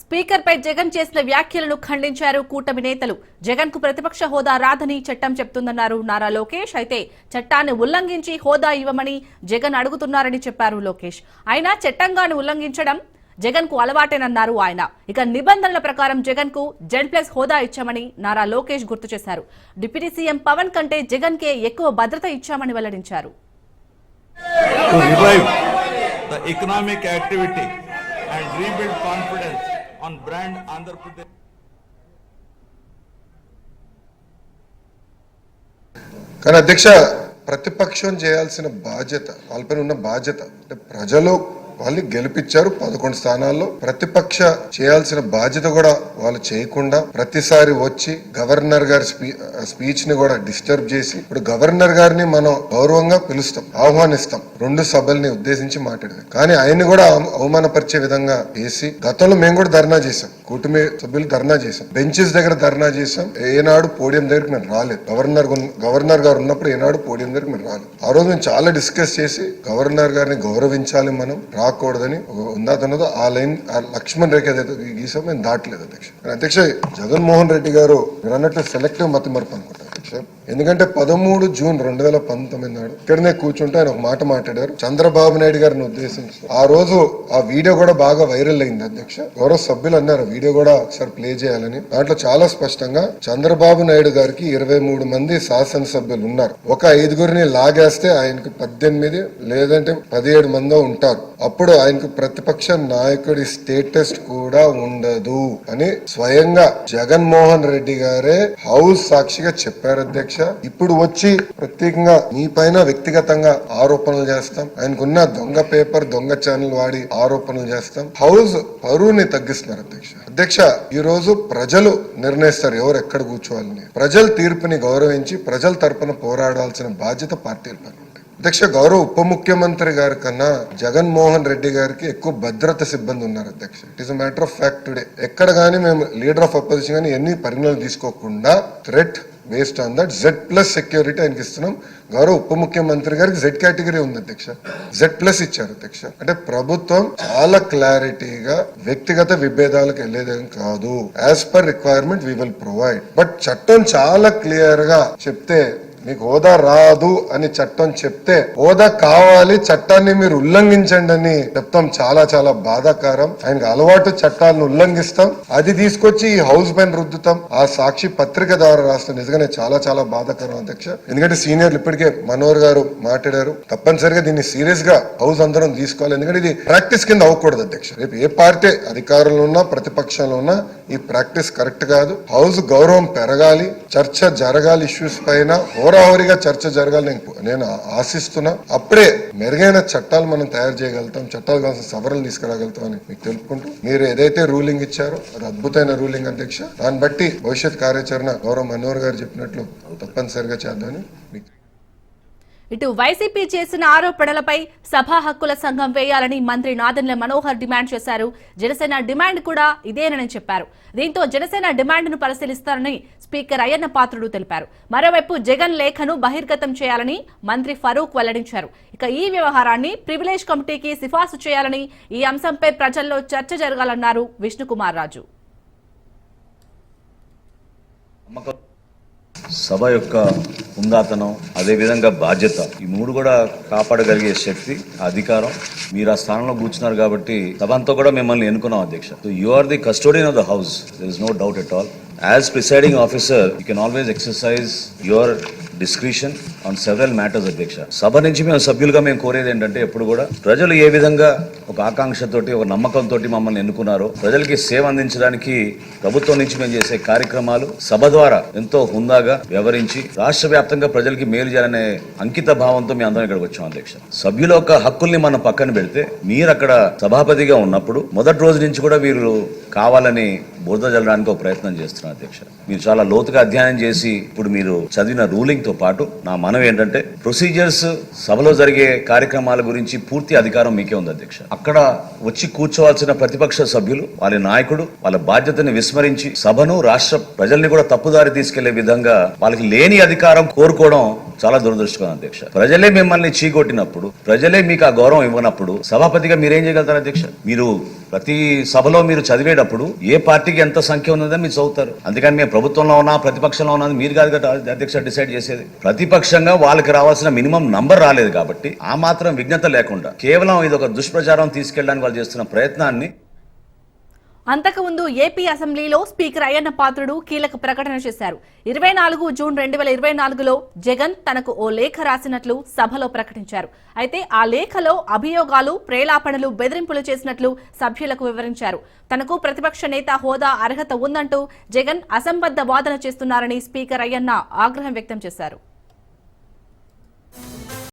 Speaker పై జగన్ చేసిన వ్యాఖ్యలను ఖండించారు కూటమి నేతలు. జగన్కు ప్రతిపక్ష హోదా రాదని చట్టం చెప్తుందన్నారు నారా లోకేష్. అయితే చట్టాన్ని ఉల్లంఘించి హోదా ఇవ్వమని జగన్ అడుగుతున్నారని చెప్పారు లోకేష్. అయినా చట్టంగాను ఉల్లంఘించడం జగన్కు అలవాటేనన్నారు ఆయన. ఇక నిబంధనల ప్రకారం జగన్కు జెన్ జెడ్ ప్లస్ హోదా ఇచ్చామని నారా లోకేష్ గుర్తు చేశారు. డిప్యూటీ సీఎం పవన్ కంటే జగన్ కే ఎక్కువ భద్రత ఇచ్చామని వెల్లడించారు. The economic activity and rebuild confidence on brand Andhra Pradesh. కానీ అధ్యక్ష ప్రతిపక్షం చేయాల్సిన బాధ్యత వాళ్ళపైన ఉన్న బాధ్యత అంటే ప్రజలు వాళ్ళు గెలిపించారు పదకొండు స్థానాల్లో. ప్రతిపక్ష చేయాల్సిన బాధ్యత కూడా వాళ్ళు చేయకుండా ప్రతిసారి వచ్చి గవర్నర్ గారి స్పీచ్ని కూడా డిస్టర్బ్ చేసి ఇప్పుడు గవర్నర్ గారిని మనం గౌరవంగా పిలుస్తాం ఆహ్వానిస్తాం. రెండు సభల్ని ఉద్దేశించి మాట్లాడేది. కానీ ఆయన్ని కూడా అవమానపరిచే విధంగా చేసి గతంలో మేము కూడా ధర్నా చేశాం. కూటమి సభ్యులు ధర్నా చేశాం. బెంచెస్ దగ్గర ధర్నా చేశాం. ఏనాడు పోడియం దగ్గరికి మేము రాలేదు. గవర్నర్ గవర్నర్ గారు ఉన్నప్పుడు ఏనాడు పోడియం దగ్గరికి మేము రాలేదు. ఆ రోజు మేము చాలా డిస్కస్ చేసి గవర్నర్ గారిని గౌరవించాలి మనం రాకూడదని ఒక ఆ లైన్ ఆ లక్ష్మణ్ రేఖ ఏదైతే గీసాం మేము దాటలేదు అధ్యక్ష. అధ్యక్ష జగన్మోహన్ రెడ్డి గారు మీరు అన్నట్లు సెలెక్టివ్ మతి మరపు అనుకుంటారు. అధ్యక్ష ఎందుకంటే పదమూడు జూన్ రెండు వేల పంతొమ్మిది నాడు ఇక్కడనే కూర్చుంటే ఆయన ఒక మాట మాట్లాడారు. చంద్రబాబు నాయుడు గారిని ఉద్దేశించి ఆ రోజు ఆ వీడియో కూడా బాగా వైరల్ అయింది అధ్యక్ష. గౌరవ సభ్యులు అన్నారు వీడియో కూడా ఒకసారి ప్లే చేయాలని. దాంట్లో చాలా స్పష్టంగా చంద్రబాబు నాయుడు గారికి ఇరవై మూడు మంది శాసనసభ్యులు ఉన్నారు. ఒక ఐదుగురిని లాగేస్తే ఆయనకు పద్దెనిమిది లేదంటే పదిహేడు మందో ఉంటారు. అప్పుడు ఆయనకు ప్రతిపక్ష నాయకుడి స్టేటస్ కూడా ఉండదు అని స్వయంగా జగన్మోహన్ రెడ్డి గారే హౌస్ సాక్షిగా చెప్పారు. అధ్యక్ష ఇప్పుడు వచ్చి ప్రత్యేకంగా మీ పైన వ్యక్తిగతంగా ఆరోపణలు చేస్తాం. ఆయనకున్న దొంగ పేపర్ దొంగ ఛానల్ వాడి ఆరోపణలు చేస్తాం. హౌస్ పరువుని తగ్గిస్తున్నారు అధ్యక్ష. అధ్యక్ష ఈ రోజు ప్రజలు నిర్ణయిస్తారు ఎవరు ఎక్కడ కూర్చోవాలని. ప్రజల తీర్పుని గౌరవించి ప్రజల తరపున పోరాడాల్సిన బాధ్యత పార్టీల పైన అధ్యక్ష గౌరవ ఉప ముఖ్యమంత్రి గారి కన్నా జగన్మోహన్ రెడ్డి గారికి ఎక్కువ భద్రత సిబ్బంది ఉన్నారు అధ్యక్ష. It is matter of fact today ఎక్కడ కానీ మేము లీడర్ ఆఫ్ అపోజిషన్ కానీ ఎన్ని పరిగణలు తీసుకోకుండా threat based on that Z plus security ఆయనకి ఇస్తున్నాం. గౌరవ ఉప ముఖ్యమంత్రి గారికి జెడ్ కేటగిరీ ఉంది అధ్యక్ష. జెడ్ ప్లస్ ఇచ్చారు అధ్యక్ష. అంటే ప్రభుత్వం చాలా క్లారిటీగా వ్యక్తిగత విభేదాలకు వెళ్ళేదేం కాదు. As per requirement we will provide but చట్టం చాలా క్లియర్గా చెప్తే మీకు హోదా రాదు అని చట్టం చెప్తే హోదా కావాలి చట్టాన్ని మీరు ఉల్లంఘించండి అని చెప్తాం. చాలా చాలా బాధాకరం. ఆయనకు అలవాటు చట్టాలను ఉల్లంఘిస్తాం. అది తీసుకొచ్చి ఈ హౌస్ పైన రుద్దుతాం. ఆ సాక్షి పత్రిక ద్వారా రాస్తాం నిజంగానే చాలా చాలా బాధాకరం అధ్యక్ష. ఎందుకంటే సీనియర్లు ఇప్పటికే మనోహర్ గారు మాట్లాడారు. తప్పనిసరిగా దీన్ని సీరియస్గా హౌస్ అందరం తీసుకోవాలి. ఎందుకంటే ఇది ప్రాక్టీస్ కింద అవ్వకూడదు అధ్యక్ష. రేపు ఏ పార్టీ అధికారంలో ఉన్నా ప్రతిపక్షంలో ఉన్నా ఈ ప్రాక్టీస్ కరెక్ట్ కాదు. హౌస్ గౌరవం పెరగాలి. చర్చ జరగాలి. ఇష్యూస్ పైన హోరాహోరీగా చర్చ జరగాలి నేను నేను ఆశిస్తున్నా. అప్పుడే మెరుగైన చట్టాలు మనం తయారు చేయగలుగుతాం. చట్టాలు కావాల్సిన సవరణలు తీసుకురాగలుగుతాం అని మీకు తెలుపుకుంటూ. మీరు ఏదైతే రూలింగ్ ఇచ్చారో అది అద్భుతమైన రూలింగ్ అధ్యక్ష. దాన్ని బట్టి భవిష్యత్ కార్యాచరణ గౌరవ మనోహర్ గారు చెప్పినట్లు తప్పనిసరిగా చేద్దామని మీకు ఇటు వైసీపీ చేసిన ఆరోపణలపై సభా హక్కుల సంఘం వేయాలని మంత్రి నాదన్ల మనోహర్ డిమాండ్ చేశారు. జనసేన డిమాండ్ కూడా ఇదేనని చెప్పారు. దీంతో జనసేన డిమాండ్ను పరిశీలిస్తారని స్పీకర్ అయ్యన్న పాత్రుడు తెలిపారు. మరోవైపు జగన్ లేఖను బహిర్గతం చేయాలని మంత్రి ఫరూక్ వెల్లడించారు. ఇక ఈ వ్యవహారాన్ని ప్రివిలేజ్ కమిటీకి సిఫార్సు చేయాలని ఈ అంశంపై ప్రజల్లో చర్చ జరగాలన్నారు విష్ణుకుమార్ రాజు. సభ యొక్క ఉందాతనం అదేవిధంగా బాధ్యత. ఈ మూడు కూడా కాపాడగలిగే శక్తి అధికారం. మీరు ఆ స్థానంలో కూర్చున్నారు కాబట్టి సభ అంతా కూడా మిమ్మల్ని ఎన్నుకున్నాం అధ్యక్ష. You are the custodian of the house there is no doubt at all as presiding officer you can always exercise your discretion on several matters అధ్యక్ష సభ నుంచి మేము సభ్యులుగా మేము కోరేది ఏంటంటే ఎప్పుడు కూడా ప్రజలు ఏ విధంగా ఒక ఆకాంక్షతోటి ఒక నమ్మకంతో మమ్మల్ని ఎన్నుకున్నారో ప్రజలకి సేవ అందించడానికి ప్రభుత్వం నుంచి మేము చేసే కార్యక్రమాలు సభ ద్వారా ఎంతో హుందాగా వ్యవహరించి రాష్ట్ర వ్యాప్తంగా ప్రజలకి మేలు చేయాలనే అంకిత భావంతో మేము అందరం ఇక్కడికి వచ్చాం అధ్యక్ష. సభ్యుల యొక్క హక్కుల్ని మనం పక్కన పెడితే మీరు అక్కడ సభాపతిగా ఉన్నప్పుడు మొదటి రోజు నుంచి కూడా వీరు కావాలని బురద జల్లడానికి ఒక ప్రయత్నం చేస్తున్నారు అధ్యక్ష. మీరు చాలా లోతుగా అధ్యయనం చేసి ఇప్పుడు మీరు చదివిన రూలింగ్తో పాటు నా మనం ఏంటంటే ప్రొసీజర్స్ సభలో జరిగే కార్యక్రమాల గురించి పూర్తి అధికారం మీకే ఉంది అధ్యక్ష. అక్కడ వచ్చి కూర్చోవాల్సిన ప్రతిపక్ష సభ్యులు వాళ్ళ నాయకుడు వాళ్ళ బాధ్యతని విస్మరించి సభను రాష్ట్ర ప్రజల్ని కూడా తప్పుదారి తీసుకెళ్ళే విధంగా వాళ్ళకి లేని అధికారం కోరుకోవడం చాలా దురదృష్టకరం అధ్యక్ష. ప్రజలే మిమ్మల్ని చీకొట్టినప్పుడు ప్రజలే మీకు ఆ గౌరవం ఇవ్వనప్పుడు సభాపతిగా మీరేం చేయగలుగుతారు అధ్యక్ష? మీరు ప్రతి సభలో మీరు చదివేటప్పుడు ఏ పార్టీకి ఎంత సంఖ్య ఉన్నదో మీరు చదువుతారు. అందుకని మేము ప్రభుత్వంలో ఉన్నా ప్రతిపక్షంలో ఉన్నది మీరు కాదు కదా అధ్యక్ష డిసైడ్ చేసేది. ప్రతిపక్షంగా వాళ్ళకి రావాల్సిన మినిమం నంబర్ రాలేదు కాబట్టి ఆ మాత్రం విజ్ఞత లేకుండా కేవలం ఇది ఒక దుష్ప్రచారం తీసుకెళ్ళడానికి వాళ్ళు చేస్తున్న ప్రయత్నాన్ని అంతకుముందు ఏపీ అసెంబ్లీలో స్పీకర్ అయ్యన్న పాత్రుడు కీలక ప్రకటన చేశారు. ఇరవై నాలుగు జూన్ రెండు వేల ఇరవై నాలుగులో జగన్ తనకు ఓ లేఖ రాసినట్లు సభలో ప్రకటించారు. అయితే ఆ లేఖలో అభియోగాలు ప్రేలాపణలు బెదిరింపులు చేసినట్లు సభ్యులకు వివరించారు. తనకు ప్రతిపక్ష నేత హోదా అర్హత ఉందంటూ జగన్ అసంబద్ధ వాదన చేస్తున్నారని స్పీకర్ అయ్యన్న ఆగ్రహం వ్యక్తం చేశారు.